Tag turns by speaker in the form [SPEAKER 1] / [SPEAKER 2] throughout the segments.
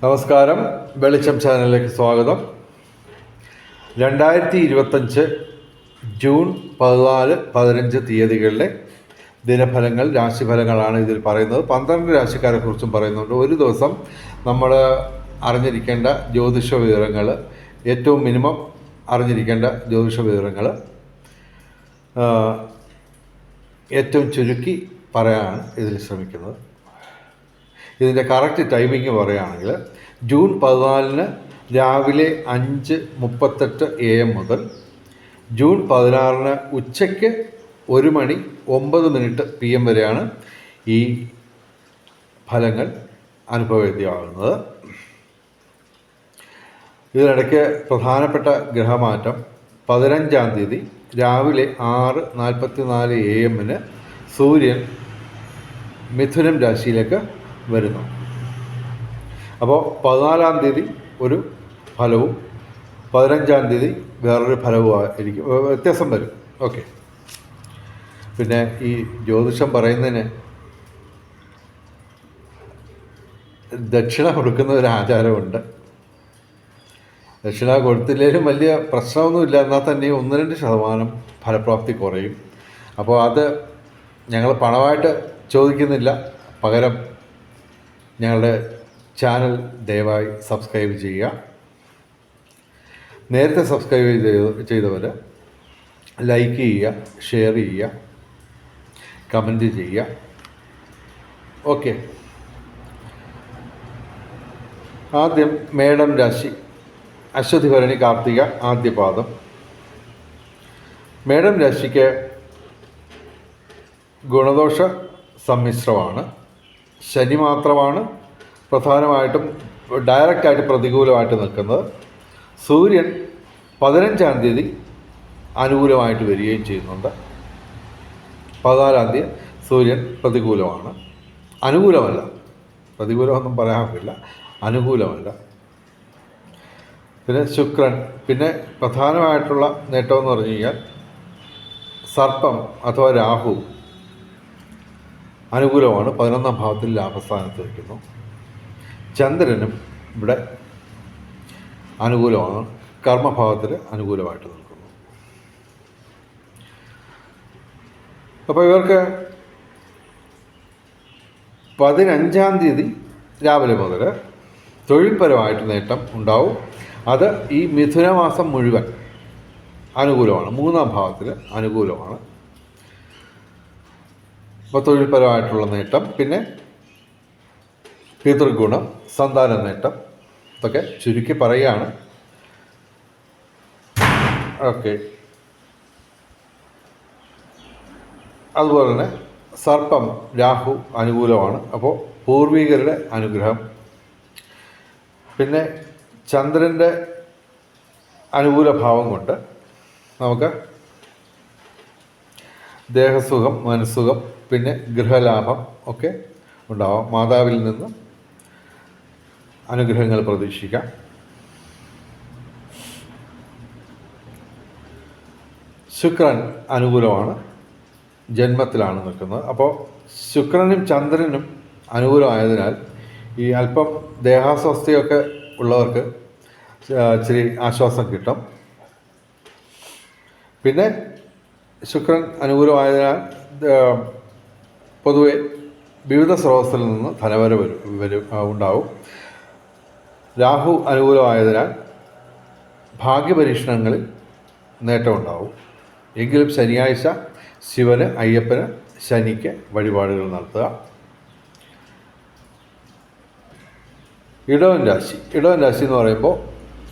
[SPEAKER 1] നമസ്കാരം. വെളിച്ചം ചാനലിലേക്ക് സ്വാഗതം. രണ്ടായിരത്തി ഇരുപത്തഞ്ച് ജൂൺ പതിനാല് പതിനഞ്ച് തീയതികളിലെ ദിനഫലങ്ങൾ രാശിഫലങ്ങളാണ് ഇതിൽ പറയുന്നത്. പന്ത്രണ്ട് രാശിക്കാരെ കുറിച്ചും പറയുന്നുണ്ട്. ഒരു ദിവസം നമ്മൾ അറിഞ്ഞിരിക്കേണ്ട ജ്യോതിഷ വിവരങ്ങൾ ഏറ്റവും മിനിമം അറിഞ്ഞിരിക്കേണ്ട ജ്യോതിഷ വിവരങ്ങൾ ഏറ്റവും ചുരുക്കി പറയാനാണ് ഇതിൽ ശ്രമിക്കുന്നത്. ഇതിന്റെ കറക്റ്റ് ടൈമിംഗ് പറയുകയാണെങ്കിൽ ജൂൺ പതിനാലിന് രാവിലെ അഞ്ച് മുപ്പത്തെട്ട് എ എം മുതൽ ജൂൺ പതിനാറിന് ഉച്ചയ്ക്ക് ഒരു മണി ഒമ്പത് മിനിറ്റ് പി എം വരെയാണ് ഈ ഫലങ്ങൾ അനുഭവവേദ്യമാകുന്നത്. ഇതിനിടയ്ക്ക് പ്രധാനപ്പെട്ട ഗ്രഹമാറ്റം പതിനഞ്ചാം തീയതി രാവിലെ ആറ് നാൽപ്പത്തി നാല് എ എമ്മിന് സൂര്യൻ മിഥുനം രാശിയിലേക്ക് വരുന്നു. അപ്പോൾ പതിനാലാം തീയതി ഒരു ഫലവും പതിനഞ്ചാം തീയതി വേറൊരു ഫലവും ആയിരിക്കും വ്യത്യാസം വരും. ഓക്കെ. പിന്നെ ഈ ജ്യോതിഷം പറയുന്നതിന് ദക്ഷിണ കൊടുക്കുന്ന ഒരു ആചാരമുണ്ട്. ദക്ഷിണ കൊടുത്തില്ലെങ്കിലും വലിയ പ്രശ്നമൊന്നുമില്ല. എന്നാൽ തന്നെ ഒന്ന് രണ്ട് ശതമാനം ഫലപ്രാപ്തി കുറയും. അപ്പോൾ അത് ഞങ്ങൾ പണമായിട്ട് ചോദിക്കുന്നില്ല. പകരം ഞങ്ങളുടെ ചാനൽ ദയവായി സബ്സ്ക്രൈബ് ചെയ്യുക. നേരത്തെ സബ്സ്ക്രൈബ് ചെയ്ത് ചെയ്തവർ ലൈക്ക് ചെയ്യുക ഷെയർ ചെയ്യുക കമന്റ് ചെയ്യുക. ഓക്കെ. ആദ്യം മേഡം രാശി അശ്വതി ഭരണി കാർത്തിക ആദ്യപാദം മേഡം രാശിക്ക് ഗുണദോഷ സമ്മിശ്രമാണ്. ശനി മാത്രമാണ് പ്രധാനമായിട്ടും ഡയറക്റ്റായിട്ട് പ്രതികൂലമായിട്ട് നിൽക്കുന്നത്. സൂര്യൻ പതിനഞ്ചാം തീയതി അനുകൂലമായിട്ട് വരികയും ചെയ്യുന്നുണ്ട്. പതിനാലാം തീയതി സൂര്യൻ പ്രതികൂലമാണ്. അനുകൂലമല്ല. പ്രതികൂലമൊന്നും പറയാൻ പറ്റില്ല അനുകൂലമല്ല. പിന്നെ ശുക്രൻ പിന്നെ പ്രധാനമായിട്ടുള്ള നേട്ടമെന്ന് പറഞ്ഞു കഴിഞ്ഞാൽ സർപ്പം അഥവാ രാഹു അനുകൂലമാണ്. പതിനൊന്നാം ഭാവത്തിൽ ലാഭസ്ഥാനത്ത് വയ്ക്കുന്നു ചന്ദ്രനും ഇവിടെ അനുകൂലമാണ്. കർമ്മഭാവത്തിൽ അനുകൂലമായിട്ട് നിൽക്കുന്നു. അപ്പോൾ ഇവർക്ക് പതിനഞ്ചാം തീയതി രാവിലെ മുതൽ തൊഴിൽപരമായിട്ട് നേട്ടം ഉണ്ടാവും. അത് ഈ മിഥുനമാസം മുഴുവൻ അനുകൂലമാണ്. മൂന്നാം ഭാവത്തിൽ അനുകൂലമാണ്. അപ്പോൾ തൊഴിൽപരമായിട്ടുള്ള നേട്ടം പിന്നെ പിതൃഗുണം സന്താന നേട്ടം ഇതൊക്കെ ചുരുക്കി പറയുകയാണ്. ഓക്കെ. അതുപോലെ തന്നെ സർപ്പം രാഹു അനുകൂലമാണ്. അപ്പോൾ പൂർവികരുടെ അനുഗ്രഹം. പിന്നെ ചന്ദ്രന്റെ അനുകൂല ഭാവം കൊണ്ട് നമുക്ക് ദേഹസുഖം മനസ്സുഖം പിന്നെ ഗൃഹലാഭം ഒക്കെ ഉണ്ടാവാം. മാതാവിൽ നിന്ന് അനുഗ്രഹങ്ങൾ പ്രതീക്ഷിക്കാം. ശുക്രൻ അനുകൂലമാണ്. ജന്മത്തിലാണ് നിൽക്കുന്നത്. അപ്പോൾ ശുക്രനും ചന്ദ്രനും അനുകൂലമായതിനാൽ ഈ അല്പം ദേഹാസ്വസ്ഥയൊക്കെ ഉള്ളവർക്ക് ഇച്ചിരി ആശ്വാസം കിട്ടും. പിന്നെ ശുക്രൻ അനുകൂലമായതിനാൽ പൊതുവെ വിവിധ സ്രോതസ്സിൽ നിന്ന് ധനവര വരും വരും ഉണ്ടാവും. രാഹു അനുകൂലമായതിനാൽ ഭാഗ്യപരീക്ഷണങ്ങളിൽ നേട്ടമുണ്ടാവും എങ്കിലും ശനിയാഴ്ച ശിവന് അയ്യപ്പന് ശനിക്ക് വഴിപാടുകൾ നടത്തുക. ഇടവൻ രാശി. ഇടവൻ രാശി എന്ന് പറയുമ്പോൾ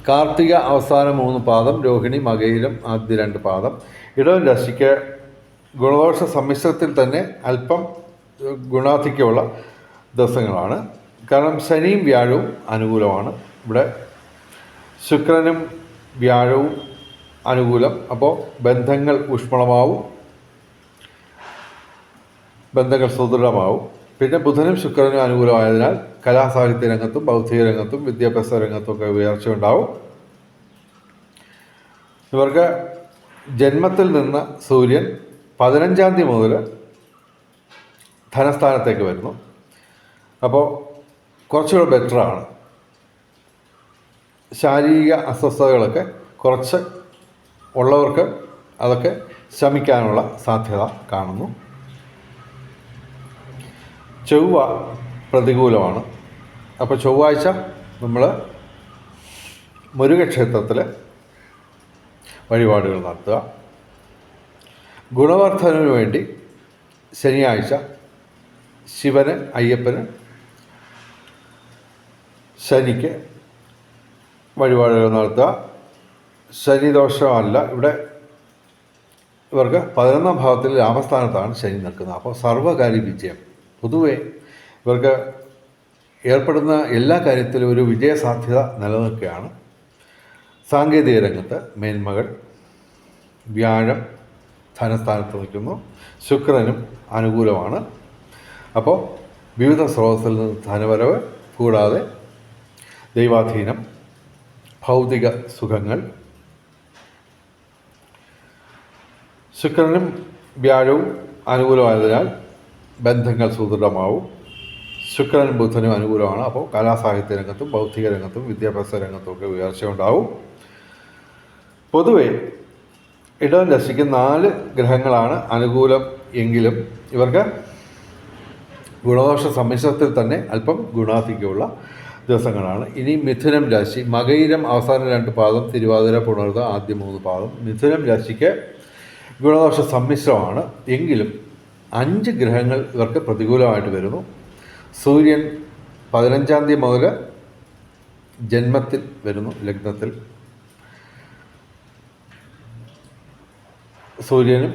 [SPEAKER 1] കാർത്തിക അവസാന മൂന്ന് പാദം രോഹിണി മകയിലും ആദ്യ രണ്ട് പാദം. ഇടവൻ രാശിക്ക് ഗുണദോഷ സമ്മിശ്രത്തിൽ തന്നെ അല്പം ഗുണാധിക്യമുള്ള ദിവസങ്ങളാണ്. കാരണം ശനിയും വ്യാഴവും അനുകൂലമാണ്. ഇവിടെ ശുക്രനും വ്യാഴവും അനുകൂലം. അപ്പോൾ ബന്ധങ്ങൾ ഊഷ്മളമാവും. ബന്ധങ്ങൾ സുദൃഢമാവും. പിന്നെ ബുധനും ശുക്രനും അനുകൂലമായതിനാൽ കലാസാഹിത്യ രംഗത്തും ബൗദ്ധിക രംഗത്തും വിദ്യാഭ്യാസ രംഗത്തും ഒക്കെ ഉയർച്ച ഉണ്ടാവും. ഇവർക്ക് ജന്മത്തിൽ നിന്ന് സൂര്യൻ പതിനഞ്ചാം തീയതി മുതൽ ധനസ്ഥാനത്തേക്ക് വരുന്നു. അപ്പോൾ കുറച്ചുകൂടെ ബെറ്ററാണ് ശാരീരിക അസ്വസ്ഥതകളൊക്കെ കുറച്ച് ഉള്ളവർക്ക് അതൊക്കെ ശമിക്കാനുള്ള സാധ്യത കാണുന്നു. ചൊവ്വ പ്രതികൂലമാണ്. അപ്പോൾ ചൊവ്വാഴ്ച നമ്മൾ മുരുകക്ഷേത്രത്തിൽ വഴിപാടുകൾ നടത്തുക. ഗുണവർദ്ധനവിന് വേണ്ടി ശനിയാഴ്ച ശിവന് അയ്യപ്പന് ശനിക്ക് വഴിപാടുകൾ നടത്തുക. ശനിദോഷമല്ല ഇവിടെ ഇവർക്ക് പതിനൊന്നാം ഭാവത്തിൽ രാമസ്ഥാനത്താണ് ശനി നിൽക്കുന്നത്. അപ്പോൾ സർവകാര്യ വിജയം. പൊതുവെ ഇവർക്ക് ഏർപ്പെടുന്ന എല്ലാ കാര്യത്തിലും ഒരു വിജയസാധ്യത നിലനിൽക്കുകയാണ്. സാങ്കേതിക രംഗത്ത് മേന്മകൾ വ്യാഴം ധനസ്ഥാനത്ത് നിൽക്കുന്നു. ശുക്രനും അനുകൂലമാണ്. അപ്പോൾ വിവിധ സ്രോതസ്സിൽ നിന്ന് ധനവരവ് കൂടാതെ ദൈവാധീനം ഭൗതിക സുഖങ്ങൾ ശുക്രനും വ്യാഴവും അനുകൂലമായതിനാൽ ബന്ധങ്ങൾ സുദൃഢമാവും. ശുക്രനും ബുധനും അനുകൂലമാണ്. അപ്പോൾ കലാസാഹിത്യ രംഗത്തും ബൗദ്ധിക രംഗത്തും വിദ്യാഭ്യാസ രംഗത്തും ഒക്കെ ഉയർച്ച ഉണ്ടാവും പൊതുവെ ഇടവൻ രാശിക്ക് നാല് ഗ്രഹങ്ങളാണ് അനുകൂലം എങ്കിലും ഇവർക്ക് ഗുണദോഷ സമ്മിശ്രത്തിൽ തന്നെ അല്പം ഗുണാധിക്യമുള്ള ദിവസങ്ങളാണ്. ഇനി മിഥുനം രാശി മകയിരം അവസാന രണ്ട് പാദം തിരുവാതിര പുണർത ആദ്യ മൂന്ന് പാദം. മിഥുനം രാശിക്ക് ഗുണദോഷ സമ്മിശ്രമാണ്. എങ്കിലും അഞ്ച് ഗ്രഹങ്ങൾ ഇവർക്ക് പ്രതികൂലമായിട്ട് വരുന്നു. സൂര്യൻ പതിനഞ്ചാം തീയതി മുതൽ ജന്മത്തിൽ വരുന്നു ലഗ്നത്തിൽ. സൂര്യനും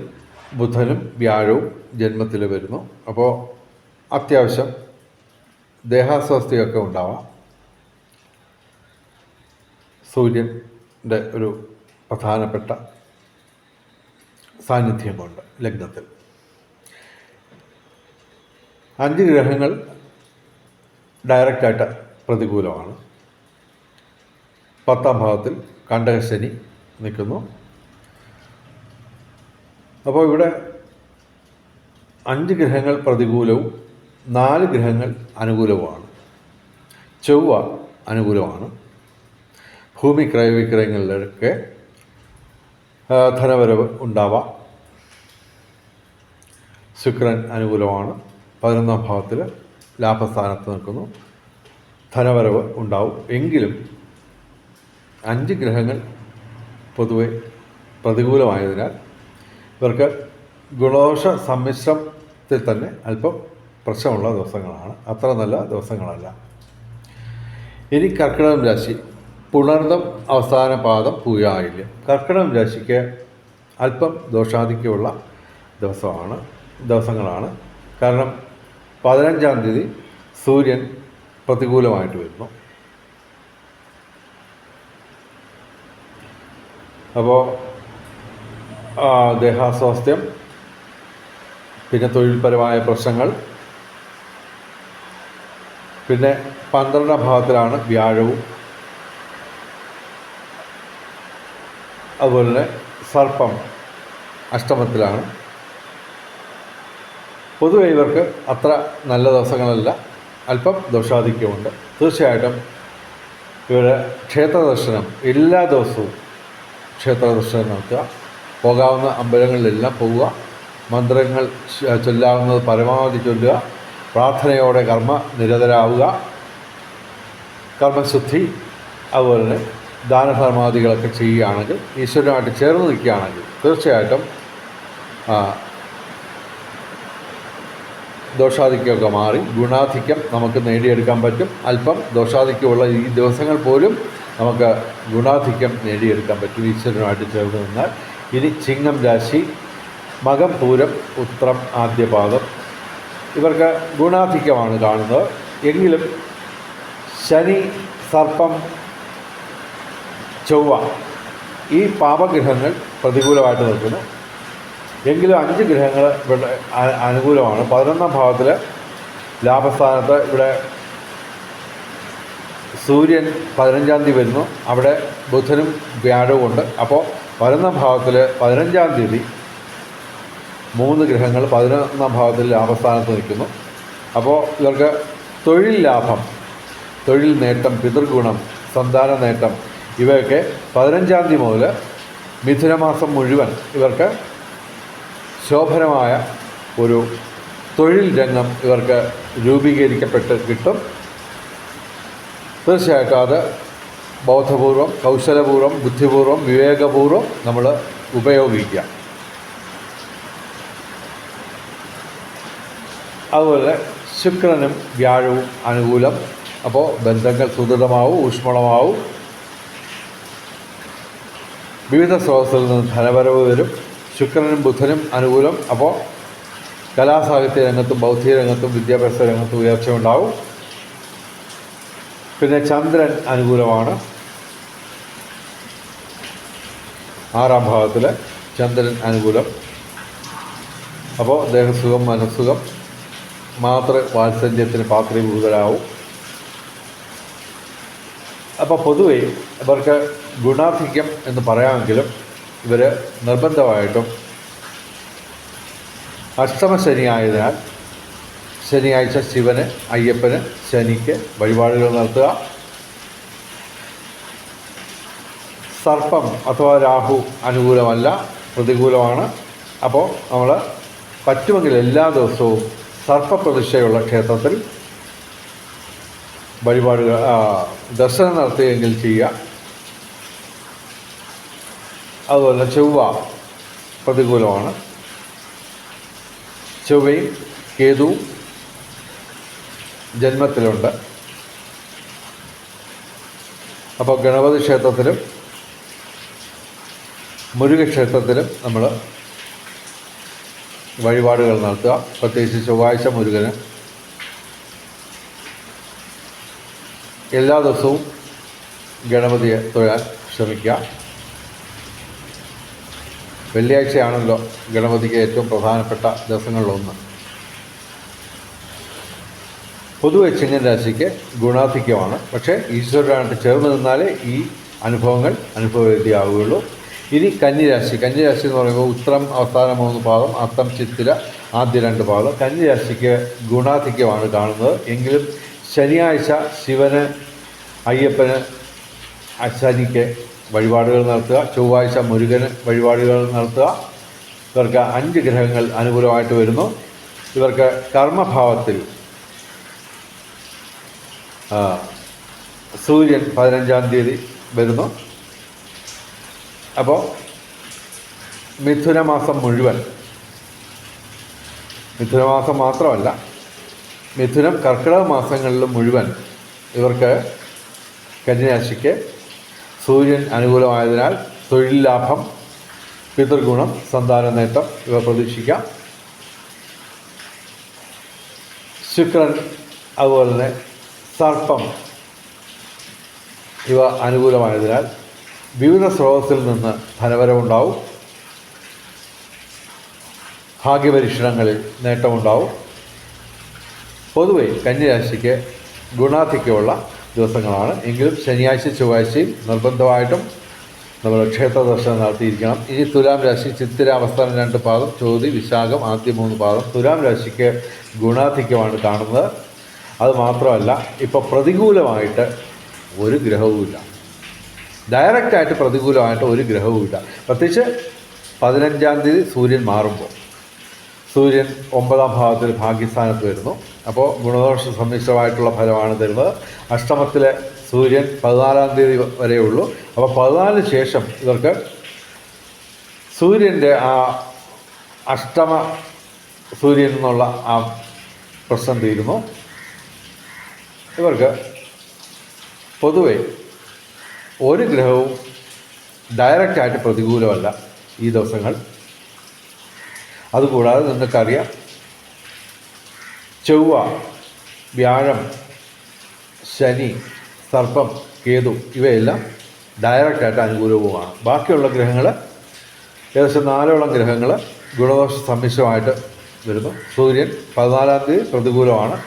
[SPEAKER 1] ബുധനും വ്യാഴവും ജന്മത്തിൽ വരുന്നു. അപ്പോൾ അത്യാവശ്യം ദേഹാസ്വാസ്ഥ്യമൊക്കെ ഉണ്ടാവാം സൂര്യന്റെ ഒരു പ്രധാനപ്പെട്ട സാന്നിധ്യമുണ്ട് ലഗ്നത്തിൽ. അഞ്ച് ഗ്രഹങ്ങൾ ഡയറക്റ്റായിട്ട് പ്രതികൂലമാണ്. പത്താം ഭാവത്തിൽ കണ്ടകശനി നിൽക്കുന്നു. അപ്പോൾ ഇവിടെ അഞ്ച് ഗ്രഹങ്ങൾ പ്രതികൂലവും നാല് ഗ്രഹങ്ങൾ അനുകൂലമാണ് ചൊവ്വ അനുകൂലമാണ്. ഭൂമി ക്രയവിക്രയങ്ങളിലൊക്കെ ധനവരവ് ഉണ്ടാവാം. ശുക്രൻ അനുകൂലമാണ്. പതിനൊന്നാം ഭാവത്തിൽ ലാഭസ്ഥാനത്ത് നിൽക്കുന്നു. ധനവരവ് ഉണ്ടാവും. എങ്കിലും അഞ്ച് ഗ്രഹങ്ങൾ പൊതുവെ പ്രതികൂലമായതിനാൽ ഇവർക്ക് ഗുണദോഷ സമ്മിശ്രത്തിൽ തന്നെ അല്പം പ്രശ്നമുള്ള ദിവസങ്ങളാണ്. അത്ര നല്ല ദിവസങ്ങളല്ല. ഇനി കർക്കിടകം രാശി. പുണർദം അവസാന പാദം പൂയായില്യം കർക്കിടകം രാശിക്ക് അല്പം ദോഷാധിക്യമുള്ള ദിവസമാണ് ദിവസങ്ങളാണ്. കാരണം പതിനഞ്ചാം തീയതി സൂര്യൻ പ്രതികൂലമായിട്ട് വരുന്നു. അപ്പോൾ ദേഹാസ്വാസ്ഥ്യം പിന്നെ തൊഴിൽപരമായ പ്രശ്നങ്ങൾ പിന്നെ പന്ത്രണ്ടാം ഭാവത്തിലാണ് വ്യാഴവും. അതുപോലെ തന്നെ സർപ്പം അഷ്ടമത്തിലാണ്. പൊതുവെ ഇവർക്ക് അത്ര നല്ല ദിവസങ്ങളല്ല. അല്പം ദോഷാധിക്യമുണ്ട്. തീർച്ചയായിട്ടും ഇവരുടെ ക്ഷേത്ര ദർശനം എല്ലാ ദിവസവും ക്ഷേത്ര ദർശനം നടത്തുക. പോകാവുന്ന അമ്പലങ്ങളിലെല്ലാം പോവുക. മന്ത്രങ്ങൾ ചൊല്ലാവുന്നത് പരമാവധി ചൊല്ലുക. പ്രാർത്ഥനയോടെ കർമ്മ നിരതരാവുക. കർമ്മശുദ്ധി അതുപോലെ തന്നെ ദാനധർമാദികളൊക്കെ ചെയ്യുകയാണെങ്കിൽ ഈശ്വരനുമായിട്ട് ചേർന്ന് നിൽക്കുകയാണെങ്കിൽ തീർച്ചയായിട്ടും ദോഷാധിക്യമൊക്കെ മാറി ഗുണാധിക്യം നമുക്ക് നേടിയെടുക്കാൻ പറ്റും. അല്പം ദോഷാധിക്യമുള്ള ഈ ദിവസങ്ങൾ പോലും നമുക്ക് ഗുണാധിക്യം നേടിയെടുക്കാൻ പറ്റും ഈശ്വരനുമായിട്ട് ചേർന്ന് നിന്നാൽ. ഇനി ചിങ്ങം രാശി മകം പൂരം ഉത്രം ആദ്യപാദം ഇവർക്ക് ഗുണാധിക്യമാണ് കാണുന്നത്. എങ്കിലും ശനി സർപ്പം ചൊവ്വ ഈ പാപഗ്രഹങ്ങൾ പ്രതികൂലമായിട്ട് നിൽക്കുന്നു. എങ്കിലും അഞ്ച് ഗ്രഹങ്ങൾ ഇവിടെ അനുകൂലമാണ്. പതിനൊന്നാം ഭാവത്തിൽ ലാഭസ്ഥാനത്ത് ഇവിടെ സൂര്യൻ പതിനഞ്ചാം തീയതി വരുന്നു. അവിടെ ബുധനും വ്യാഴവും ഉണ്ട് അപ്പോൾ പതിനൊന്നാം ഭാവത്തിൽ പതിനഞ്ചാം തീയതി മൂന്ന് ഗ്രഹങ്ങൾ പതിനൊന്നാം ഭാവത്തിൽ ലാഭസ്ഥാനത്ത് നിൽക്കുന്നു. അപ്പോൾ ഇവർക്ക് തൊഴിൽ ലാഭം തൊഴിൽ നേട്ടം പിതൃഗുണം സന്താന നേട്ടം ഇവയൊക്കെ പതിനഞ്ചാം തീയതി മുതൽ മിഥുനമാസം മുഴുവൻ ഇവർക്ക് ശോഭനമായ ഒരു തൊഴിൽ രംഗം ഇവർക്ക് രൂപീകരിക്കപ്പെട്ട് കിട്ടും. തീർച്ചയായിട്ടും അത് ബോധപൂർവം കൗശലപൂർവം ബുദ്ധിപൂർവം വിവേകപൂർവം നമ്മൾ ഉപയോഗിക്കുക അതുപോലെ ശുക്രനും വ്യാഴവും അനുകൂലം. അപ്പോൾ ബന്ധങ്ങൾ സുദൃഢമാവും ഊഷ്മളമാവും. വിവിധ സ്രോതസ്സിൽ നിന്ന് ധനവരവ് വരും. ശുക്രനും ബുധനും അനുകൂലം. അപ്പോൾ കലാസാഹിത്യ രംഗത്തും ബൗദ്ധിക രംഗത്തും വിദ്യാഭ്യാസ രംഗത്തും ഉയർച്ച ഉണ്ടാവും. പിന്നെ ചന്ദ്രൻ അനുകൂലമാണ്. ആറാം ഭാഗത്തിൽ ചന്ദ്രൻ അനുകൂലം. അപ്പോൾ ദേഹസുഖം മനസ്സുഖം. മാതൃ വാത്സല്യത്തിന് പാത്രീഭൂതരാവും അപ്പോൾ പൊതുവെ ഇവർക്ക് ഗുണാധിക്യം എന്ന് പറയാമെങ്കിലും ഇവർ നിർബന്ധമായിട്ടും അഷ്ടമ ശനിയായതിനാൽ ശനിയാഴ്ച ശിവന് അയ്യപ്പന് ശനിക്ക് വഴിപാടുകൾ നടത്തുക. സർപ്പം അഥവാ രാഹു അനുകൂലമല്ല പ്രതികൂലമാണ്. അപ്പോൾ നമ്മൾ പറ്റുമെങ്കിൽ എല്ലാ ദിവസവും സർപ്പപ്രതിഷ്ഠയുള്ള ക്ഷേത്രത്തിൽ വഴിപാടുകൾ ദർശനം നടത്തുകയെങ്കിൽ ചെയ്യുക. അതുപോലെ ചൊവ്വ പ്രതികൂലമാണ്. ചൊവ്വയും കേതുവും ജന്മത്തിലുണ്ട്. അപ്പോൾ ഗണപതി ക്ഷേത്രത്തിലും മുരുകക്ഷേത്രത്തിലും നമ്മൾ വഴിപാടുകൾ നടത്തുക. പ്രത്യേകിച്ച് ചൊവ്വാഴ്ച മുരുകന് എല്ലാ ദിവസവും ഗണപതിയെ തൊഴാൻ ശ്രമിക്കുക. വെള്ളിയാഴ്ചയാണല്ലോ ഗണപതിക്ക് ഏറ്റവും പ്രധാനപ്പെട്ട ദിവസങ്ങളിലൊന്ന്. പൊതുവെ ചിങ്ങൻ രാശിക്ക് ഗുണാധിക്യമാണ്. പക്ഷേ ഈശ്വരനായിട്ട് ചേർന്ന് നിന്നാലേ ഈ അനുഭവങ്ങൾ അനുഭവവേദ്യമാവുകയുള്ളൂ ഇനി കന്നിരാശി കന്നിരാശി എന്ന് പറയുമ്പോൾ ഉത്രം അവസാന മൂന്ന് പാദം അത്തം ചിത്തിര ആദ്യ രണ്ട് പാദം. കന്നിരാശിക്ക് ഗുണാധിക്യമാണ് കാണുന്നത്. എങ്കിലും ശനിയാഴ്ച ശിവന് അയ്യപ്പന് ശനിക്ക് വഴിപാടുകൾ നടത്തുക. ചൊവ്വാഴ്ച മുരുകന് വഴിപാടുകൾ നടത്തുക. ഇവർക്ക് അഞ്ച് ഗ്രഹങ്ങൾ അനുകൂലമായിട്ട് വരുന്നു. ഇവർക്ക് കർമ്മഭാവത്തിൽ സൂര്യൻ പതിനഞ്ചാം തീയതി വരുന്നു. അപ്പോൾ മിഥുനമാസം മുഴുവൻ. മിഥുനമാസം മാത്രമല്ല മിഥുനം കർക്കിടക മാസങ്ങളിൽ മുഴുവൻ ഇവർക്ക് കന്യാശിക്ക് സൂര്യൻ അനുകൂലമായതിനാൽ തൊഴിൽ ലാഭം പിതൃഗുണം സന്താന നേട്ടം ഇവ പ്രതീക്ഷിക്കാം. ശുക്രൻ അതുപോലെ തന്നെ സർപ്പം ഇവ അനുകൂലമായതിനാൽ വിവിധ സ്രോതസ്സിൽ നിന്ന് ധനവരവുണ്ടാവും. ഭാഗ്യപരീക്ഷണങ്ങളിൽ നേട്ടമുണ്ടാവും. പൊതുവെ കന്യരാശിക്ക് ഗുണാധിക്യമുള്ള ദിവസങ്ങളാണ്. എങ്കിലും ശനിയാഴ്ച ചൊവ്വാഴ്ചയും നിർബന്ധമായിട്ടും നമ്മൾ ക്ഷേത്ര ദർശനം നടത്തിയിരിക്കണം. ഇനി തുലാം രാശി ചിത്തിര അവസ്ഥാനം രണ്ട് പാദം ചോതി വിശാഖം ആദ്യ മൂന്ന് പാദം. തുലാം രാശിക്ക് ഗുണാധിക്യമാണ് കാണുന്നത്. അത് മാത്രമല്ല ഇപ്പോൾ പ്രതികൂലമായിട്ട് ഒരു ഗ്രഹവുമില്ല. ഡയറക്റ്റായിട്ട് പ്രതികൂലമായിട്ട് ഒരു ഗ്രഹവും ഇല്ല. പ്രത്യേകിച്ച് പതിനഞ്ചാം തീയതി സൂര്യൻ മാറുമ്പോൾ. സൂര്യൻ ഒമ്പതാം ഭാവത്തിൽ ഭാഗ്യസ്ഥാനത്ത് വരുന്നു. അപ്പോൾ ഗുണദോഷ സമ്മിശ്രമായിട്ടുള്ള ഫലമാണ് തരുന്നത്. അഷ്ടമത്തിലെ സൂര്യൻ പതിനാലാം തീയതി വരെ ഉള്ളൂ. അപ്പോൾ പതിനാലിന് ശേഷം ഇവർക്ക് സൂര്യന്റെ ആ അഷ്ടമ സൂര്യൻ എന്നുള്ള ആ പ്രശ്നം തീരുന്നു. ഇവർക്ക് പൊതുവെ ഒരു ഗ്രഹവും ഡയറക്റ്റായിട്ട് പ്രതികൂലമല്ല ഈ ദിവസങ്ങൾ. അതുകൂടാതെ നിങ്ങൾക്കറിയാം ചൊവ്വ വ്യാഴം ശനി സർപ്പം കേതു ഇവയെല്ലാം ഡയറക്റ്റായിട്ട് അനുകൂലവുമാണ്. ബാക്കിയുള്ള ഗ്രഹങ്ങൾ ഏകദേശം നാലോളം ഗ്രഹങ്ങൾ ഗുണദോഷ സമ്മിശ്രമായിട്ട് വരുന്നു. സൂര്യൻ പതിനാലാം തീയതി പ്രതികൂലമാണ്.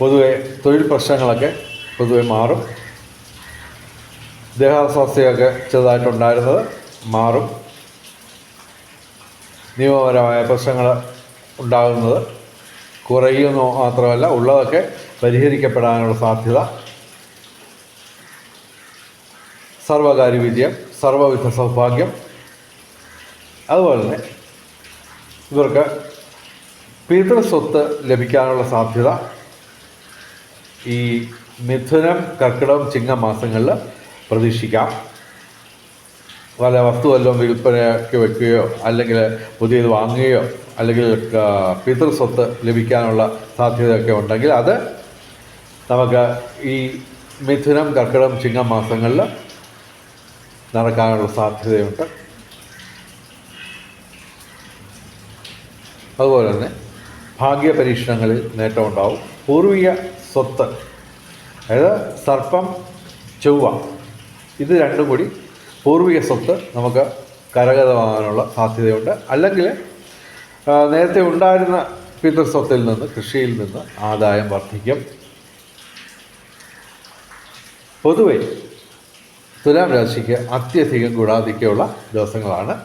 [SPEAKER 1] പൊതുവെ തൊഴിൽ പ്രശ്നങ്ങളൊക്കെ പൊതുവെ മാറും. ദേഹാസ്വാസ്ഥ്യമൊക്കെ ചെറുതായിട്ടുണ്ടായിരുന്നത് മാറും. നിയമപരമായ പ്രശ്നങ്ങൾ ഉണ്ടാകുന്നത് കുറയുന്നു മാത്രമല്ല ഉള്ളതൊക്കെ പരിഹരിക്കപ്പെടാനുള്ള സാധ്യത. സർവകാര്യ വിജയം സർവവിധ സൗഭാഗ്യം. അതുപോലെ തന്നെ ഇവർക്ക് പിതൃസ്വത്ത് ലഭിക്കാനുള്ള സാധ്യത. ഈ മിഥുനം കർക്കിടകം ചിങ്ങ മാസങ്ങളിൽ പ്രതീക്ഷിക്കാം. വല്ല വസ്തു വല്ലതും വിൽപ്പനയ്ക്ക് വെക്കുകയോ അല്ലെങ്കിൽ പുതിയത് വാങ്ങുകയോ അല്ലെങ്കിൽ പിതൃസ്വത്ത് ലഭിക്കാനുള്ള സാധ്യതയൊക്കെ ഉണ്ടെങ്കിൽ അത് നമുക്ക് ഈ മിഥുനം കർക്കിടകം ചിങ്ങ മാസങ്ങളിൽ നടക്കാനുള്ള സാധ്യതയുണ്ട്. അതുപോലെ തന്നെ ഭാഗ്യ പരീക്ഷണങ്ങളിൽ നേട്ടമുണ്ടാവും. പൂർവിക സ്വത്ത്. അതായത് സർപ്പം ചൊവ്വ. ഇത് രണ്ടും കൂടി പൂർവിക സ്വത്ത് നമുക്ക് കരഗതമാകാനുള്ള സാധ്യതയുണ്ട്. അല്ലെങ്കിൽ നേരത്തെ ഉണ്ടായിരുന്ന പിതൃസ്വത്തിൽ നിന്ന് കൃഷിയിൽ നിന്ന് ആദായം വർദ്ധിക്കും. പൊതുവെ തുലാം രാശിക്ക് അത്യധികം ഗുണാധിക്യമുള്ള ദിവസങ്ങളാണ്.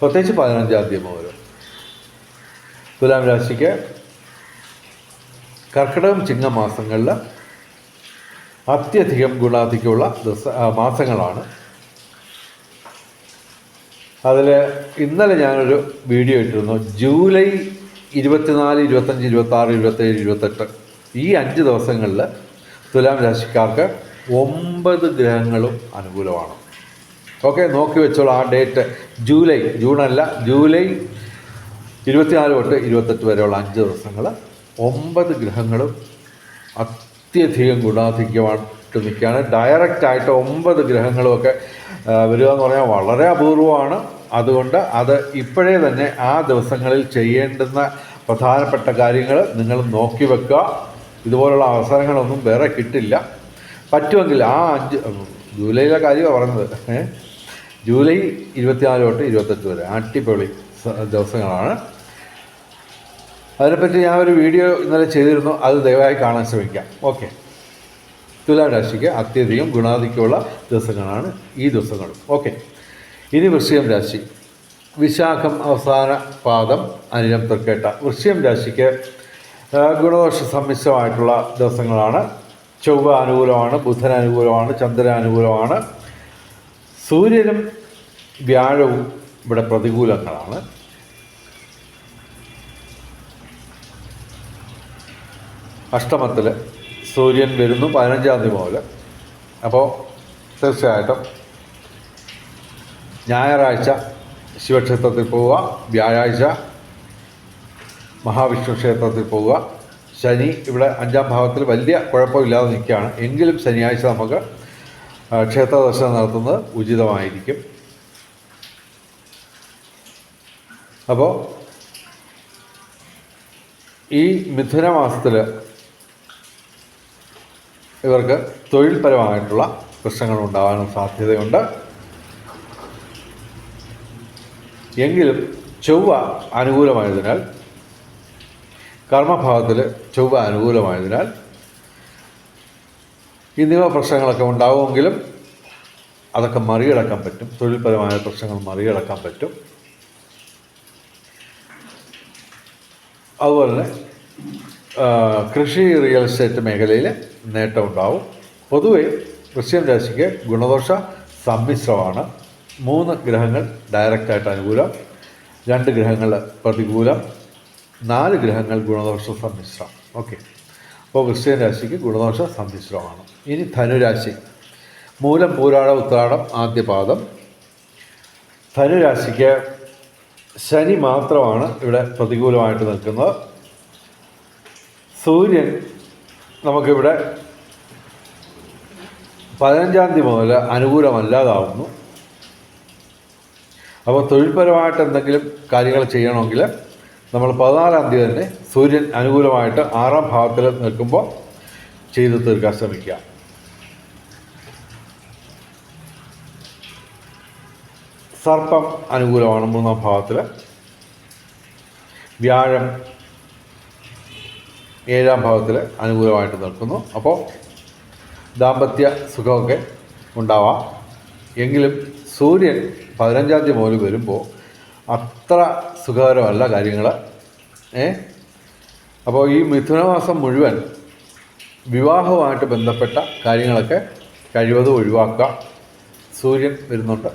[SPEAKER 1] പ്രത്യേകിച്ച് പതിനഞ്ചാം തീയതി മുതൽ. തുലാം രാശിക്ക് കർക്കിടകം ചിങ്ങ മാസങ്ങളിൽ അത്യധികം ഗുണാധികമുള്ള ദിവസ മാസങ്ങളാണ്. അതിൽ ഇന്നലെ ഞാനൊരു വീഡിയോ ഇട്ടിരുന്നു. ജൂലൈ ഇരുപത്തിനാല് ഇരുപത്തഞ്ച് ഇരുപത്താറ് ഇരുപത്തേഴ് ഇരുപത്തെട്ട് ഈ അഞ്ച് ദിവസങ്ങളിൽ തുലാം രാശിക്കാർക്ക് ഒമ്പത് ഗ്രഹങ്ങളും അനുകൂലമാണ്. ഓക്കെ നോക്കി വെച്ചോളൂ ആ ഡേറ്റ്. ജൂലൈ ജൂണല്ല ജൂലൈ ഇരുപത്തിനാല് തൊട്ട് ഇരുപത്തെട്ട് വരെയുള്ള അഞ്ച് ദിവസങ്ങൾ ഒമ്പത് ഗ്രഹങ്ങളും അത്യധികം ഗുണാധിക്യമായിട്ട് നിൽക്കുകയാണ്. ഡയറക്റ്റായിട്ട് ഒമ്പത് ഗ്രഹങ്ങളുമൊക്കെ വരിക എന്ന് പറഞ്ഞാൽ വളരെ അപൂർവമാണ്. അതുകൊണ്ട് അത് ഇപ്പോഴേ തന്നെ ആ ദിവസങ്ങളിൽ ചെയ്യേണ്ടുന്ന പ്രധാനപ്പെട്ട കാര്യങ്ങൾ നിങ്ങൾ നോക്കി വെക്കുക. ഇതുപോലുള്ള അവസരങ്ങളൊന്നും വേറെ കിട്ടില്ല. പറ്റുമെങ്കിൽ ആ അഞ്ച് ജൂലൈയിലെ കാര്യമാണ് പറഞ്ഞത്? ജൂലൈ ഇരുപത്തിനാല് തൊട്ട് ഇരുപത്തെട്ട് വരെ. അടിപൊളി ദിവസങ്ങളാണ്. അതിനെപ്പറ്റി ഞാൻ ഒരു വീഡിയോ ഇന്നലെ ചെയ്തിരുന്നു. അത് ദയവായി കാണാൻ ശ്രമിക്കാം. ഓക്കെ. തുലാരാശിക്ക് അത്യധികം ഗുണാധിക്കമുള്ള ദിവസങ്ങളാണ് ഈ ദിവസങ്ങളും. ഓക്കെ. ഇനി വൃശ്ചികം രാശി. വിശാഖം അവസാന പാദം അനിലം തൃക്കേട്ട. വൃശ്ചികം രാശിക്ക് ഗുണദോഷ സമ്മിശ്രമായിട്ടുള്ള ദിവസങ്ങളാണ്. ചൊവ്വ അനുകൂലമാണ് ബുധൻ അനുകൂലമാണ് ചന്ദ്രൻ അനുകൂലമാണ്. സൂര്യനും വ്യാഴവും ഇവിടെ പ്രതികൂലങ്ങളാണ്. അഷ്ടമത്തിൽ സൂര്യൻ വരുന്നു പതിനഞ്ചാം തീയതി മുതൽ. അപ്പോൾ തീർച്ചയായിട്ടും ഞായറാഴ്ച ശിവക്ഷേത്രത്തിൽ പോവുക വ്യാഴാഴ്ച മഹാവിഷ്ണു ക്ഷേത്രത്തിൽ പോവുക. ശനി ഇവിടെ അഞ്ചാം ഭാവത്തിൽ വലിയ കുഴപ്പമില്ലാതെ നിൽക്കുകയാണ്. എങ്കിലും ശനിയാഴ്ച നമുക്ക് ക്ഷേത്ര ദർശനം നടത്തുന്നത് ഉചിതമായിരിക്കും. അപ്പോൾ ഈ മിഥുന മാസത്തിൽ ഇവർക്ക് തൊഴിൽപരമായിട്ടുള്ള പ്രശ്നങ്ങൾ ഉണ്ടാകാനും സാധ്യതയുണ്ട്. എങ്കിലും ചൊവ്വ അനുകൂലമായതിനാൽ കർമ്മഭാവത്തിൽ ചൊവ്വ അനുകൂലമായതിനാൽ നിയമ പ്രശ്നങ്ങളൊക്കെ ഉണ്ടാവുമെങ്കിലും അതൊക്കെ മറികടക്കാൻ പറ്റും. തൊഴിൽപരമായ പ്രശ്നങ്ങൾ മറികടക്കാൻ പറ്റും. അതുപോലെ തന്നെ കൃഷി റിയൽ എസ്റ്റേറ്റ് മേഖലയിൽ നേട്ടമുണ്ടാവും പൊതുവെ വൃശ്ചികം രാശിക്ക് ഗുണദോഷ സമ്മിശ്രമാണ്. മൂന്ന് ഗ്രഹങ്ങൾ ഡയറക്റ്റായിട്ട് അനുകൂലം. രണ്ട് ഗ്രഹങ്ങൾ പ്രതികൂലം. നാല് ഗ്രഹങ്ങൾ ഗുണദോഷ സമ്മിശ്രം. ഓക്കെ അപ്പോൾ വൃശ്ചിക രാശിക്ക് ഗുണദോഷ സമ്മിശ്രമാണ്. ഇനി ധനുരാശി. മൂലം പൂരാട ഉത്രാടം ആദ്യപാദം ധനുരാശിക്ക് ശനി മാത്രമാണ് ഇവിടെ പ്രതികൂലമായിട്ട് നിൽക്കുന്നത്. സൂര്യൻ നമുക്കിവിടെ പതിനഞ്ചാം തീയതി മുതൽ അനുകൂലമല്ലാതാവുന്നു. അപ്പോൾ തൊഴിൽപരമായിട്ട് എന്തെങ്കിലും കാര്യങ്ങൾ ചെയ്യണമെങ്കിൽ നമ്മൾ പതിനാലാം തീയതി തന്നെ സൂര്യൻ അനുകൂലമായിട്ട് ആറാം ഭാവത്തിൽ നിൽക്കുമ്പോൾ ചെയ്തു തീർക്കാൻ ശ്രമിക്കുക. സർപ്പം അനുകൂലമാണ് മൂന്നാം ഭാവത്തിൽ. വ്യാഴം ഏഴാം ഭാവത്തിൽ അനുകൂലമായിട്ട് നിൽക്കുന്നു. അപ്പോൾ ദാമ്പത്യ സുഖമൊക്കെ ഉണ്ടാവാം. എങ്കിലും സൂര്യൻ പതിനഞ്ചാം തീയതി മുതൽ വരുമ്പോൾ അത്ര സുഖകരമല്ല കാര്യങ്ങൾ ഏ? അപ്പോൾ ഈ മിഥുനമാസം മുഴുവൻ വിവാഹവുമായിട്ട് ബന്ധപ്പെട്ട കാര്യങ്ങളൊക്കെ കഴിവതും ഒഴിവാക്കുക. സൂര്യൻ വരുന്നുണ്ട്.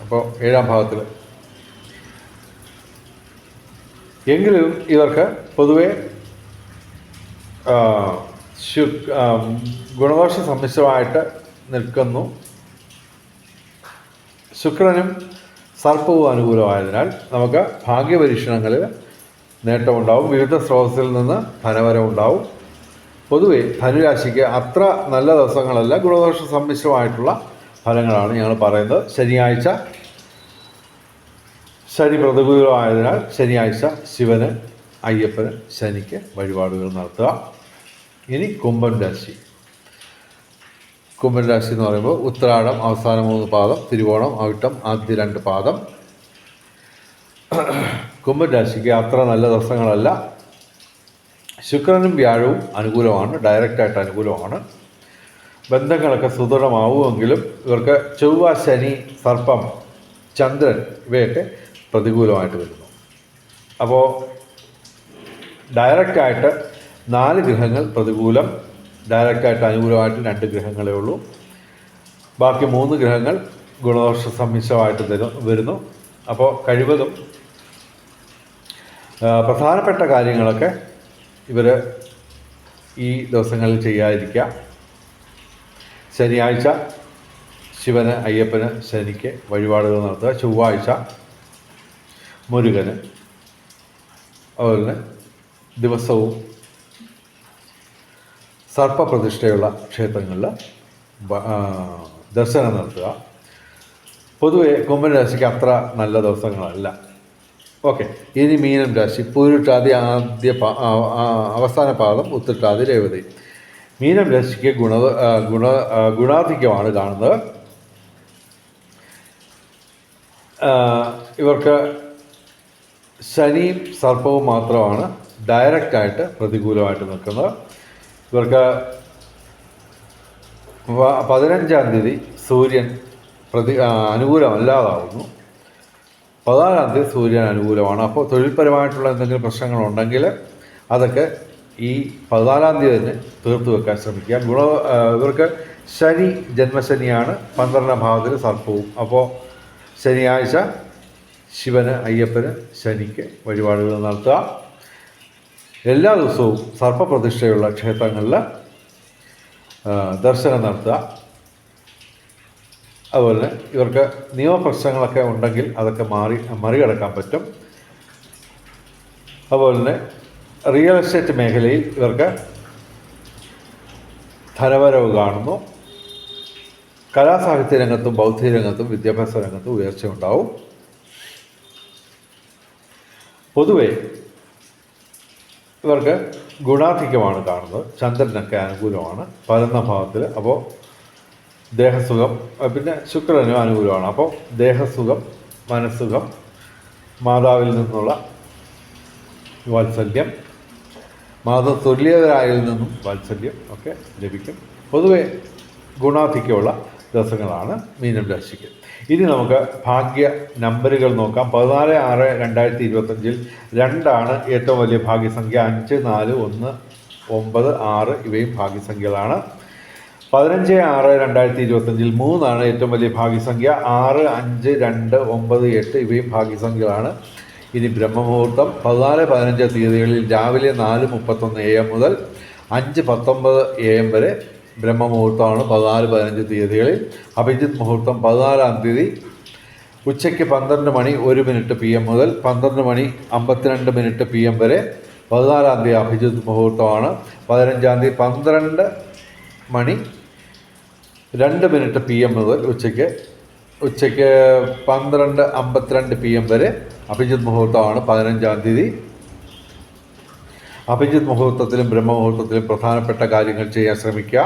[SPEAKER 1] അപ്പോൾ ഏഴാം ഭാഗത്തിൽ എങ്കിലും ഇവർക്ക് പൊതുവെ ഗുണദോഷ സമ്മിശ്രമായിട്ട് നിൽക്കുന്നു. ശുക്രനും സർപ്പവും അനുകൂലമായതിനാൽ നമുക്ക് ഭാഗ്യപരീക്ഷണങ്ങളിൽ നേട്ടമുണ്ടാവും. വിവിധ സ്രോതസ്സിൽ നിന്ന് ധനവരം ഉണ്ടാവും പൊതുവെ ധനുരാശിക്ക് അത്ര നല്ല ദിവസങ്ങളല്ല ഗുണദോഷ സമ്മിശ്രമായിട്ടുള്ള ഫലങ്ങളാണ് ഞങ്ങൾ പറയുന്നത്. ശനിയാഴ്ച ശനി പ്രതികൂലമായതിനാൽ ശനിയാഴ്ച ശിവന് അയ്യപ്പന് ശനിക്ക് വഴിപാടുകൾ നടത്തുക. ഇനി കുംഭൻ രാശി. എന്ന് പറയുമ്പോൾ ഉത്രാടം അവസാന മൂന്ന് പാദം തിരുവോണം അവിട്ടം ആദ്യ രണ്ട് പാദം. കുംഭൻ രാശിക്ക് അത്ര നല്ല ദിവസങ്ങളല്ല. ശുക്രനും വ്യാഴവും അനുകൂലമാണ് ഡയറക്റ്റായിട്ട് അനുകൂലമാണ്. ബന്ധങ്ങളൊക്കെ സുദൃഢമാവുമെങ്കിലും ഇവർക്ക് ചൊവ്വ ശനി സർപ്പം ചന്ദ്രൻ ഇവയൊക്കെ പ്രതികൂലമായിട്ട് വരുന്നു. അപ്പോൾ ഡയറക്റ്റായിട്ട് നാല് ഗ്രഹങ്ങൾ പ്രതികൂലം. ഡയറക്റ്റായിട്ട് അനുകൂലമായിട്ട് രണ്ട് ഗ്രഹങ്ങളേ ഉള്ളൂ. ബാക്കി മൂന്ന് ഗ്രഹങ്ങൾ ഗുണദോഷ സമ്മിശ്രമായിട്ട് തരും വരുന്നു. അപ്പോൾ കഴിവതും പ്രധാനപ്പെട്ട കാര്യങ്ങളൊക്കെ ഇവർ ഈ ദിവസങ്ങളിൽ ചെയ്യാതിരിക്കുക. ശനിയാഴ്ച ശിവന് അയ്യപ്പന് ശനിക്ക് വഴിപാടുകൾ നടത്തുക. ചൊവ്വാഴ്ച മുരുകന് അതുപോലെ ദിവസവും സർപ്പപ്രതിഷ്ഠയുള്ള ക്ഷേത്രങ്ങളിൽ ദർശനം നടത്തുക. പൊതുവെ കുംഭൻ രാശിക്ക് അത്ര നല്ല ദിവസങ്ങളല്ല. ഓക്കെ. ഇനി മീനം രാശി. പൂരിട്ടാതി ആദ്യ അവസാന പാദം ഉത്തിട്ടാതി രേവതി. മീനം രാശിക്ക് ഗുണ ഗുണ ഗുണാധിക്യമാണ് കാണുന്നത്. ഇവർക്ക് ശനിയും സർപ്പവും മാത്രമാണ് ഡയറക്റ്റായിട്ട് പ്രതികൂലമായിട്ട് നിൽക്കുന്നത്. ഇവർക്ക് പതിനഞ്ചാം തീയതി സൂര്യൻ പ്രതി അനുകൂലമല്ലാതാവുന്നു. പതിനാലാം തീയതി സൂര്യൻ അനുകൂലമാണ്. അപ്പോൾ തൊഴിൽപരമായിട്ടുള്ള എന്തെങ്കിലും പ്രശ്നങ്ങളുണ്ടെങ്കിൽ അതൊക്കെ ഈ പതിനാലാം തീയതി തന്നെ തീർത്തു വെക്കാൻ ശ്രമിക്കുക. ഗുണ ഇവർക്ക് ശനി ജന്മശനിയാണ്. പന്ത്രണ്ടാം ഭാവത്തിൽ സർപ്പവും. അപ്പോൾ ശനിയാഴ്ച ശിവന് അയ്യപ്പന് ശനിക്ക് വഴിപാടുകൾ നടത്തുക. എല്ലാ ദിവസവും സർപ്പപ്രതിഷ്ഠയുള്ള ക്ഷേത്രങ്ങളിൽ ദർശനം നടത്തുക. അതുപോലെ ഇവർക്ക് നിയമപ്രശ്നങ്ങളൊക്കെ ഉണ്ടെങ്കിൽ അതൊക്കെ മാറി മറികടക്കാൻ പറ്റും. അതുപോലെ തന്നെ റിയൽ എസ്റ്റേറ്റ് മേഖലയിൽ ഇവർക്ക് ധനവരവ് കാണുന്നു. കലാസാഹിത്യ രംഗത്തും ബൗദ്ധിക രംഗത്തും വിദ്യാഭ്യാസ രംഗത്തും ഉയർച്ച ഉണ്ടാവും പൊതുവെ ഇവർക്ക് ഗുണാധിക്യമാണ് കാണുന്നത്. ചന്ദ്രനൊക്കെ അനുകൂലമാണ്. പരന്ന ഭാവത്തിൽ അപ്പോൾ ദേഹസുഖം പിന്നെ ശുക്രനും അനുകൂലമാണ്. അപ്പോൾ ദേഹസുഖം മനസ്സുഖം മാതാവിൽ നിന്നുള്ള വാത്സല്യം മാതൃതുല്യരായിൽ നിന്നും വാത്സല്യം ഒക്കെ ലഭിക്കും. പൊതുവെ ഗുണാധിക്യമുള്ള ദിവസങ്ങളാണ് മീനം രാശിക്ക്. ഇനി നമുക്ക് ഭാഗ്യ നമ്പറുകൾ നോക്കാം. പതിനാല് ആറ് രണ്ടായിരത്തി ഇരുപത്തഞ്ചിൽ രണ്ടാണ് ഏറ്റവും വലിയ ഭാഗ്യസംഖ്യ. അഞ്ച് നാല് ഒന്ന് ഒമ്പത് ആറ് ഇവയും ഭാഗ്യസംഖ്യകളാണ്. പതിനഞ്ച് ആറ് രണ്ടായിരത്തി ഇരുപത്തഞ്ചിൽ മൂന്നാണ് ഏറ്റവും വലിയ ഭാഗ്യസംഖ്യ. ആറ് അഞ്ച് രണ്ട് ഒമ്പത് എട്ട് ഇവയും ഭാഗ്യസംഖ്യകളാണ്. ഇനി ബ്രഹ്മമുഹൂർത്തം. പതിനാല് പതിനഞ്ച് തീയതികളിൽ രാവിലെ നാല് മുപ്പത്തൊന്ന് എ എം മുതൽ അഞ്ച് പത്തൊമ്പത് എ എം വരെ ബ്രഹ്മമുഹൂർത്തമാണ് പതിനാല് പതിനഞ്ച് തീയതികളിൽ അഭിജിത് മുഹൂർത്തം പതിനാലാം തീയതി ഉച്ചയ്ക്ക് പന്ത്രണ്ട് മണി ഒരു മിനിറ്റ് പി എം മുതൽ പന്ത്രണ്ട് മണി അമ്പത്തിരണ്ട് മിനിറ്റ് പി എം വരെ പതിനാലാം തീയതി അഭിജിത് മുഹൂർത്തമാണ്. പതിനഞ്ചാം തീയതി പന്ത്രണ്ട് മണി രണ്ട് മിനിറ്റ് പി എം മുതൽ ഉച്ചയ്ക്ക് ഉച്ചയ്ക്ക് പന്ത്രണ്ട് അമ്പത്തിരണ്ട് പി എം വരെ അഭിജിത് മുഹൂർത്തമാണ് പതിനഞ്ചാം തീയതി. അഭിജിത്ത് മുഹൂർത്തത്തിലും ബ്രഹ്മമുഹൂർത്തത്തിലും പ്രധാനപ്പെട്ട കാര്യങ്ങൾ ചെയ്യാൻ ശ്രമിക്കുക.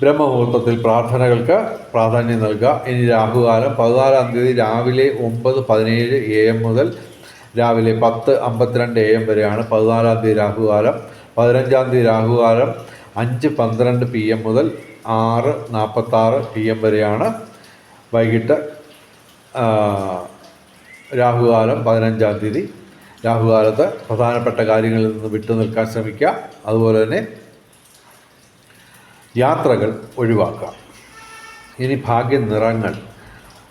[SPEAKER 1] ബ്രഹ്മമുഹൂർത്തത്തിൽ പ്രാർത്ഥനകൾക്ക് പ്രാധാന്യം നൽകുക. ഇനി രാഹുകാലം പതിനാലാം തീയതി രാവിലെ ഒമ്പത് പതിനേഴ് എ എം മുതൽ രാവിലെ പത്ത് അമ്പത്തിരണ്ട് എ എം വരെയാണ് പതിനാലാം തീയതി രാഹുകാലം. പതിനഞ്ചാം തീയതി രാഹുകാലം അഞ്ച് പന്ത്രണ്ട് പി എം മുതൽ ആറ് നാൽപ്പത്താറ് പി എം വരെയാണ് വൈകിട്ട് രാഹുകാലം പതിനഞ്ചാം തീയതി. രാഹുകാലത്ത് പ്രധാനപ്പെട്ട കാര്യങ്ങളിൽ നിന്ന് വിട്ടു നിൽക്കാൻ ശ്രമിക്കുക. അതുപോലെ തന്നെ യാത്രകൾ ഒഴിവാക്കുക. ഇനി ഭാഗ്യ നിറങ്ങൾ.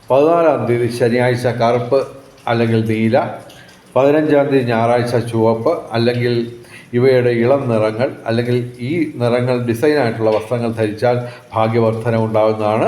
[SPEAKER 1] പതിനാലാം തീയതി ശനിയാഴ്ച കറുപ്പ് അല്ലെങ്കിൽ നീല. പതിനഞ്ചാം തീയതി ഞായറാഴ്ച ചുവപ്പ് അല്ലെങ്കിൽ ഇവയുടെ ഇളം നിറങ്ങൾ അല്ലെങ്കിൽ ഈ നിറങ്ങൾ ഡിസൈനായിട്ടുള്ള വസ്ത്രങ്ങൾ ധരിച്ചാൽ ഭാഗ്യവർദ്ധന ഉണ്ടാകുന്നതാണ്